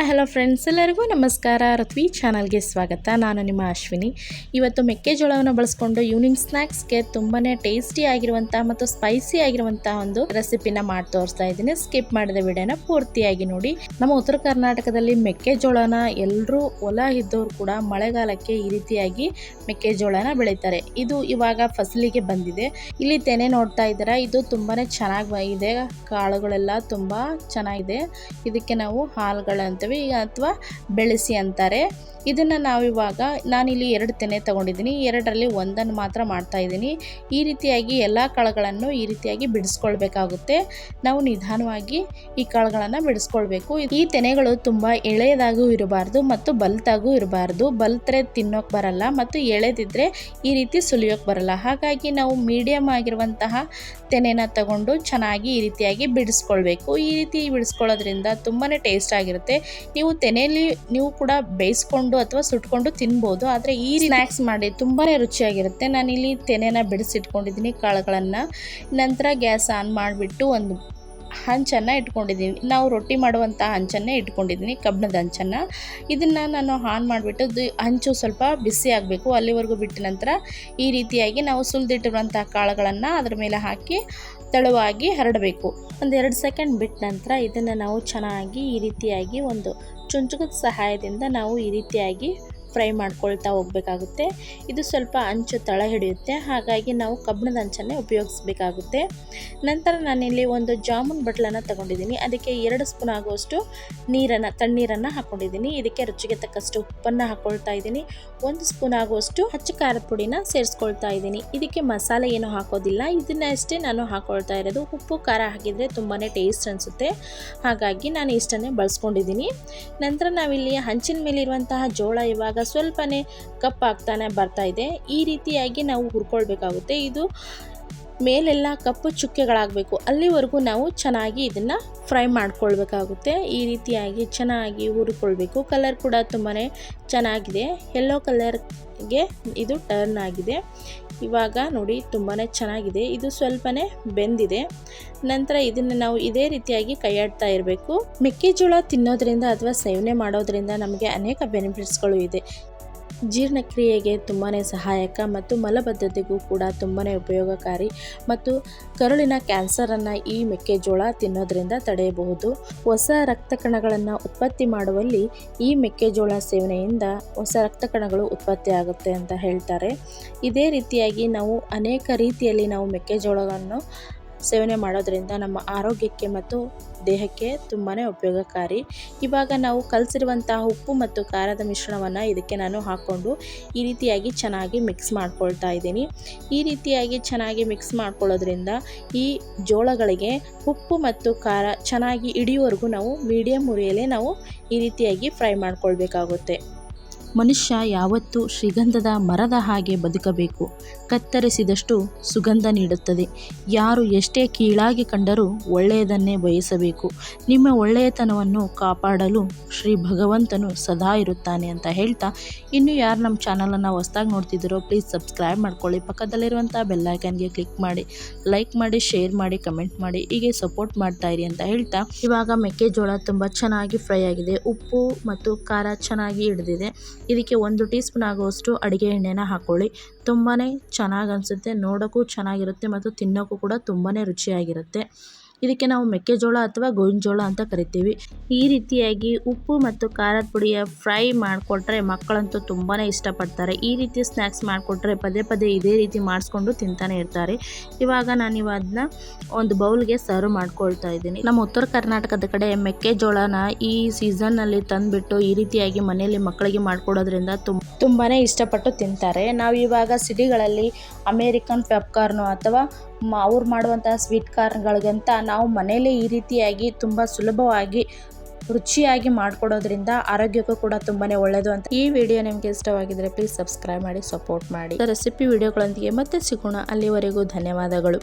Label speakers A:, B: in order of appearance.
A: Hi hello friends, ಎಲ್ಲರಿಗೂ ನಮಸ್ಕಾರ. ರತ್ವಿ ಚಾನಲ್ಗೆ ಸ್ವಾಗತ. ನಾನು ನಿಮ್ಮ ಅಶ್ವಿನಿ. ಇವತ್ತು ಮೆಕ್ಕೆಜೋಳವನ್ನು ಬಳಸ್ಕೊಂಡು ಈವ್ನಿಂಗ್ ಸ್ನ್ಯಾಕ್ಸ್ಗೆ ತುಂಬಾ ಟೇಸ್ಟಿ ಆಗಿರುವಂಥ ಮತ್ತು ಸ್ಪೈಸಿ ಆಗಿರುವಂಥ ಒಂದು ರೆಸಿಪಿನ ಮಾಡಿ ತೋರಿಸ್ತಾ ಇದ್ದೀನಿ. ಸ್ಕಿಪ್ ಮಾಡಿದ ವಿಡಿಯೋನ ಪೂರ್ತಿಯಾಗಿ ನೋಡಿ. ನಮ್ಮ ಉತ್ತರ ಕರ್ನಾಟಕದಲ್ಲಿ ಮೆಕ್ಕೆಜೋಳನ ಎಲ್ಲರೂ ಹೊಲ ಇದ್ದವರು ಕೂಡ ಮಳೆಗಾಲಕ್ಕೆ ಈ ರೀತಿಯಾಗಿ ಮೆಕ್ಕೆಜೋಳನ ಬೆಳೀತಾರೆ. ಇದು ಇವಾಗ ಫಸಲಿಗೆ ಬಂದಿದೆ. ಇಲ್ಲಿ ತೆನೆ ನೋಡ್ತಾ ಇದ್ದೀರಾ, ಇದು ತುಂಬಾ ಚೆನ್ನಾಗಿ ಇದೆ. ಕಾಳುಗಳೆಲ್ಲ ತುಂಬ ಚೆನ್ನಾಗಿದೆ. ಇದಕ್ಕೆ ನಾವು ಹಾಲುಗಳು ಈಗ ಅಥವಾ ಬೆಳೆಸಿ ಅಂತಾರೆ. ಇದನ್ನು ನಾವಿವಾಗ, ನಾನಿಲ್ಲಿ ಎರಡು ತೆನೆ ತೊಗೊಂಡಿದ್ದೀನಿ. ಎರಡರಲ್ಲಿ ಒಂದನ್ನು ಮಾತ್ರ ಮಾಡ್ತಾ ಇದ್ದೀನಿ. ಈ ರೀತಿಯಾಗಿ ಎಲ್ಲ ಕಾಳುಗಳನ್ನು ಈ ರೀತಿಯಾಗಿ ಬಿಡಿಸ್ಕೊಳ್ಬೇಕಾಗುತ್ತೆ. ನಾವು ನಿಧಾನವಾಗಿ ಈ ಕಾಳುಗಳನ್ನು ಬಿಡಿಸ್ಕೊಳ್ಬೇಕು. ಈ ತೆನೆಗಳು ತುಂಬ ಎಳೆಯದಾಗೂ ಇರಬಾರ್ದು ಮತ್ತು ಬಲ್ತಾಗೂ ಇರಬಾರ್ದು. ಬಲ್ತರೆ ತಿನ್ನೋಕೆ ಬರಲ್ಲ ಮತ್ತು ಎಳೆದಿದ್ದರೆ ಈ ರೀತಿ ಸುಲಿಯೋಕೆ ಬರಲ್ಲ. ಹಾಗಾಗಿ ನಾವು ಮೀಡಿಯಮ್ ಆಗಿರುವಂತಹ ತೆನೆನ ತಗೊಂಡು ಚೆನ್ನಾಗಿ ಈ ರೀತಿಯಾಗಿ ಬಿಡಿಸ್ಕೊಳ್ಬೇಕು. ಈ ರೀತಿ ಬಿಡಿಸ್ಕೊಳ್ಳೋದ್ರಿಂದ ತುಂಬಾ ಟೇಸ್ಟ್ ಆಗಿರುತ್ತೆ. ನೀವು ತೆನೆಯಲ್ಲಿ ನೀವು ಕೂಡ ಬೇಯಿಸ್ಕೊಂಡು ಅಥವಾ ಸುಟ್ಕೊಂಡು ತಿನ್ಬೋದು. ಆದರೆ ಈ ಸ್ನ್ಯಾಕ್ಸ್ ಮಾಡಿ ತುಂಬಾ ರುಚಿಯಾಗಿರುತ್ತೆ. ನಾನಿಲ್ಲಿ ತೆನೆನ ಬಿಡಿಸಿಟ್ಕೊಂಡಿದ್ದೀನಿ, ಕಾಳುಗಳನ್ನು. ನಂತರ ಗ್ಯಾಸ್ ಆನ್ ಮಾಡಿಬಿಟ್ಟು ಒಂದು ಹಂಚನ್ನು ಇಟ್ಕೊಂಡಿದ್ದೀನಿ ನಾವು ರೊಟ್ಟಿ ಮಾಡುವಂಥ ಹಂಚನ್ನೇ ಇಟ್ಕೊಂಡಿದ್ದೀನಿ ಕಬ್ಬಿಣದ ಹಂಚನ್ನು. ಇದನ್ನು ನಾನು ಆನ್ ಮಾಡಿಬಿಟ್ಟು ಹಂಚು ಸ್ವಲ್ಪ ಬಿಸಿ ಆಗಬೇಕು. ಅಲ್ಲಿವರೆಗೂ ಬಿಟ್ಟ ನಂತರ ಈ ರೀತಿಯಾಗಿ ನಾವು ಸುಲಿದಿಟ್ಟಿರುವಂಥ ಕಾಳುಗಳನ್ನು ಅದರ ಮೇಲೆ ಹಾಕಿ ತೆಳುವಾಗಿ ಹರಡಬೇಕು. ಒಂದು ಎರಡು ಸೆಕೆಂಡ್ ಬಿಟ್ಟ ನಂತರ ಇದನ್ನು ನಾವು ಚೆನ್ನಾಗಿ ಈ ರೀತಿಯಾಗಿ ಒಂದು ಚುಂಚುಕದ ಸಹಾಯದಿಂದ ನಾವು ಈ ರೀತಿಯಾಗಿ ಫ್ರೈ ಮಾಡ್ಕೊಳ್ತಾ ಹೋಗಬೇಕಾಗುತ್ತೆ. ಇದು ಸ್ವಲ್ಪ ಅಂಚು ತಳ ಹಿಡಿಯುತ್ತೆ. ಹಾಗಾಗಿ ನಾವು ಕಬ್ಬಿಣದ ಅಂಚನ್ನೇ ಉಪಯೋಗಿಸ್ಬೇಕಾಗುತ್ತೆ. ನಂತರ ನಾನಿಲ್ಲಿ ಒಂದು ಜಾಮೂನ್ ಬಟ್ಲನ್ನು ತಗೊಂಡಿದ್ದೀನಿ. ಅದಕ್ಕೆ ಎರಡು ಸ್ಪೂನ್ ಆಗುವಷ್ಟು ನೀರನ್ನು, ತಣ್ಣೀರನ್ನು ಹಾಕ್ಕೊಂಡಿದ್ದೀನಿ ಇದಕ್ಕೆ ರುಚಿಗೆ ತಕ್ಕಷ್ಟು ಉಪ್ಪನ್ನು ಹಾಕ್ಕೊಳ್ತಾ ಇದ್ದೀನಿ. ಒಂದು ಸ್ಪೂನ್ ಆಗುವಷ್ಟು ಹಚ್ಚ ಖಾರದ ಪುಡಿನ ಸೇರಿಸ್ಕೊಳ್ತಾ ಇದ್ದೀನಿ. ಇದಕ್ಕೆ ಮಸಾಲೆ ಏನು ಹಾಕೋದಿಲ್ಲ. ಇದನ್ನಷ್ಟೇ ನಾನು ಹಾಕ್ಕೊಳ್ತಾ ಇರೋದು. ಉಪ್ಪು, ಖಾರ ಹಾಕಿದರೆ ತುಂಬಾ ಟೇಸ್ಟ್ ಅನಿಸುತ್ತೆ. ಹಾಗಾಗಿ ನಾನು ಇಷ್ಟನ್ನೇ ಬಳಸ್ಕೊಂಡಿದ್ದೀನಿ. ನಂತರ ನಾವಿಲ್ಲಿ ಹಂಚಿನ ಮೇಲಿರುವಂತಹ ಜೋಳ ಇವಾಗ ಸ್ವಲ್ಪನೇ ಕಪ್ಪಾಗ್ತಾನೆ ಬರ್ತಾ ಇದೆ. ಈ ರೀತಿಯಾಗಿ ನಾವು ಹುರ್ಕೊಳ್ಬೇಕಾಗುತ್ತೆ. ಇದು ಮೇಲೆಲ್ಲ ಕಪ್ಪು ಚುಕ್ಕೆಗಳಾಗಬೇಕು. ಅಲ್ಲಿವರೆಗೂ ನಾವು ಚೆನ್ನಾಗಿ ಇದನ್ನು ಫ್ರೈ ಮಾಡ್ಕೊಳ್ಬೇಕಾಗುತ್ತೆ. ಈ ರೀತಿಯಾಗಿ ಚೆನ್ನಾಗಿ ಹುರ್ಕೊಳ್ಬೇಕು. ಕಲರ್ ಕೂಡ ತುಂಬಾ ಚೆನ್ನಾಗಿದೆ. ಯೆಲ್ಲೋ ಕಲರ್ಗೆ ಇದು ಟರ್ನ್ ಆಗಿದೆ. ಇವಾಗ ನೋಡಿ ತುಂಬಾ ಚೆನ್ನಾಗಿದೆ. ಇದು ಸ್ವಲ್ಪನೇ ಬೆಂದಿದೆ. ನಂತರ ಇದನ್ನು ನಾವು ಇದೇ ರೀತಿಯಾಗಿ ಕೈಯಾಡ್ತಾ ಇರಬೇಕು. ಮೆಕ್ಕೆಜೋಳ ತಿನ್ನೋದ್ರಿಂದ ಅಥವಾ ಸೇವನೆ ಮಾಡೋದ್ರಿಂದ ನಮಗೆ ಅನೇಕ ಬೆನಿಫಿಟ್ಸ್ಗಳು ಇದೆ. ಜೀರ್ಣಕ್ರಿಯೆಗೆ ತುಂಬಾ ಸಹಾಯಕ ಮತ್ತು ಮಲಬದ್ಧತೆಗೂ ಕೂಡ ತುಂಬಾ ಉಪಯೋಗಕಾರಿ ಮತ್ತು ಕರುಳಿನ ಕ್ಯಾನ್ಸರನ್ನು ಈ ಮೆಕ್ಕೆಜೋಳ ತಿನ್ನೋದ್ರಿಂದ ತಡೆಯಬಹುದು. ಹೊಸ ರಕ್ತ ಕಣಗಳನ್ನು ಉತ್ಪತ್ತಿ ಮಾಡುವಲ್ಲಿ ಈ ಮೆಕ್ಕೆಜೋಳ ಸೇವನೆಯಿಂದ ಹೊಸ ರಕ್ತ ಕಣಗಳು ಉತ್ಪತ್ತಿ ಆಗುತ್ತೆ ಅಂತ ಹೇಳ್ತಾರೆ. ಇದೇ ರೀತಿಯಾಗಿ ನಾವು ಅನೇಕ ರೀತಿಯಲ್ಲಿ ನಾವು ಮೆಕ್ಕೆಜೋಳವನ್ನು ಸೇವನೆ ಮಾಡೋದ್ರಿಂದ ನಮ್ಮ ಆರೋಗ್ಯಕ್ಕೆ ಮತ್ತು ದೇಹಕ್ಕೆ ತುಂಬಾ ಉಪಯೋಗಕಾರಿ. ಇವಾಗ ನಾವು ಕಲಸಿರುವಂತಹ ಉಪ್ಪು ಮತ್ತು ಖಾರದ ಮಿಶ್ರಣವನ್ನು ಇದಕ್ಕೆ ನಾನು ಹಾಕ್ಕೊಂಡು ಈ ರೀತಿಯಾಗಿ ಚೆನ್ನಾಗಿ ಮಿಕ್ಸ್ ಮಾಡ್ಕೊಳ್ತಾ ಇದ್ದೀನಿ. ಈ ರೀತಿಯಾಗಿ ಚೆನ್ನಾಗಿ ಮಿಕ್ಸ್ ಮಾಡ್ಕೊಳ್ಳೋದ್ರಿಂದ ಈ ಜೋಳಗಳಿಗೆ ಉಪ್ಪು ಮತ್ತು ಖಾರ ಚೆನ್ನಾಗಿ ಹಿಡಿಯುವವರೆಗೂ ನಾವು ಮೀಡಿಯಮ್ ಉರಿಯಲ್ಲೇ ನಾವು ಈ ರೀತಿಯಾಗಿ ಫ್ರೈ ಮಾಡ್ಕೊಳ್ಬೇಕಾಗುತ್ತೆ. ಮನುಷ್ಯ ಯಾವತ್ತೂ ಶ್ರೀಗಂಧದ ಮರದ ಹಾಗೆ ಬದುಕಬೇಕು. ಕತ್ತರಿಸಿದಷ್ಟು ಸುಗಂಧ ನೀಡುತ್ತದೆ. ಯಾರು ಎಷ್ಟೇ ಕೀಳಾಗಿ ಕಂಡರೂ ಒಳ್ಳೆಯದನ್ನೇ ಬಯಸಬೇಕು. ನಿಮ್ಮ ಒಳ್ಳೆಯತನವನ್ನು ಕಾಪಾಡಲು ಶ್ರೀ ಭಗವಂತನು ಸದಾ ಇರುತ್ತಾನೆ ಅಂತ ಹೇಳ್ತಾ, ಇನ್ನು ಯಾರು ನಮ್ಮ ಚಾನಲನ್ನು ಹೊಸ್ದಾಗಿ ನೋಡ್ತಿದ್ದೀರೋ ಪ್ಲೀಸ್ ಸಬ್ಸ್ಕ್ರೈಬ್ ಮಾಡ್ಕೊಳ್ಳಿ. ಪಕ್ಕದಲ್ಲಿರುವಂಥ ಬೆಲ್ಲೈಕನ್ಗೆ ಕ್ಲಿಕ್ ಮಾಡಿ ಲೈಕ್ ಮಾಡಿ ಶೇರ್ ಮಾಡಿ ಕಮೆಂಟ್ ಮಾಡಿ, ಹೀಗೆ ಸಪೋರ್ಟ್ ಮಾಡ್ತಾ ಇರಿ ಅಂತ ಹೇಳ್ತಾ, ಇವಾಗ ಮೆಕ್ಕೆಜೋಳ ತುಂಬ ಚೆನ್ನಾಗಿ ಫ್ರೈ ಆಗಿದೆ. ಉಪ್ಪು ಮತ್ತು ಖಾರ ಚೆನ್ನಾಗಿ ಹಿಡಿದಿದೆ. ಇದಕ್ಕೆ ಒಂದು ಟೀ ಸ್ಪೂನ್ ಆಗುವಷ್ಟು ಅಡುಗೆ ಎಣ್ಣೆನ ಹಾಕ್ಕೊಳ್ಳಿ ತುಂಬಾ ಚೆನ್ನಾಗಿ ಅನಿಸುತ್ತೆ. ನೋಡೋಕ್ಕೂ ಚೆನ್ನಾಗಿರುತ್ತೆ ಮತ್ತು ತಿನ್ನೋಕ್ಕೂ ಕೂಡ ತುಂಬಾ ರುಚಿಯಾಗಿರುತ್ತೆ. ಇದಕ್ಕೆ ನಾವು ಮೆಕ್ಕೆಜೋಳ ಅಥವಾ ಗೋವಿನ ಅಂತ ಕರಿತೀವಿ. ಈ ರೀತಿಯಾಗಿ ಉಪ್ಪು ಮತ್ತು ಖಾರದ ಪುಡಿಯ ಫ್ರೈ ಮಾಡಿಕೊಟ್ರೆ ಮಕ್ಕಳಂತೂ ತುಂಬಾ ಇಷ್ಟಪಡ್ತಾರೆ. ಈ ರೀತಿ ಸ್ನ್ಯಾಕ್ಸ್ ಮಾಡಿಕೊಟ್ರೆ ಪದೇ ಪದೇ ಇದೇ ರೀತಿ ಮಾಡಿಸ್ಕೊಂಡು ತಿಂತಾನೆ ಇರ್ತಾರೆ. ಇವಾಗ ನಾನು ಅದನ್ನ ಒಂದು ಬೌಲ್ಗೆ ಸರ್ವ್ ಮಾಡ್ಕೊಳ್ತಾ ಇದ್ದೀನಿ. ನಮ್ಮ ಉತ್ತರ ಕರ್ನಾಟಕದ ಕಡೆ ಮೆಕ್ಕೆಜೋಳನ ಈ ಸೀಸನ್ನಲ್ಲಿ ತಂದುಬಿಟ್ಟು ಈ ರೀತಿಯಾಗಿ ಮನೆಯಲ್ಲಿ ಮಕ್ಕಳಿಗೆ ಮಾಡಿಕೊಡೋದ್ರಿಂದ ತುಂಬ ತುಂಬಾ ಇಷ್ಟಪಟ್ಟು ತಿಂತಾರೆ. ನಾವು ಇವಾಗ ಸಿಟಿಗಳಲ್ಲಿ ಅಮೇರಿಕನ್ ಪಾಪ್ಕಾರ್ನು ಅಥವಾ ಅವ್ರು ಮಾಡುವಂಥ ಸ್ವೀಟ್ ಕಾರ್ನ್ಗಳಿಗಿಂತ ನಾವು ಮನೆಯಲ್ಲೇ ಈ ರೀತಿಯಾಗಿ ತುಂಬ ಸುಲಭವಾಗಿ ರುಚಿಯಾಗಿ ಮಾಡಿಕೊಡೋದ್ರಿಂದ ಆರೋಗ್ಯಕ್ಕೂ ಕೂಡ ತುಂಬಾನೇ ಒಳ್ಳೆಯದು ಅಂತ. ಈ ವಿಡಿಯೋ ನಿಮಗೆ ಇಷ್ಟವಾಗಿದ್ರೆ ಪ್ಲೀಸ್ ಸಬ್ಸ್ಕ್ರೈಬ್ ಮಾಡಿ ಸಪೋರ್ಟ್ ಮಾಡಿ. ರೆಸಿಪಿ ವಿಡಿಯೋಗಳೊಂದಿಗೆ ಮತ್ತೆ ಸಿಗೋಣ. ಅಲ್ಲಿವರೆಗೂ ಧನ್ಯವಾದಗಳು.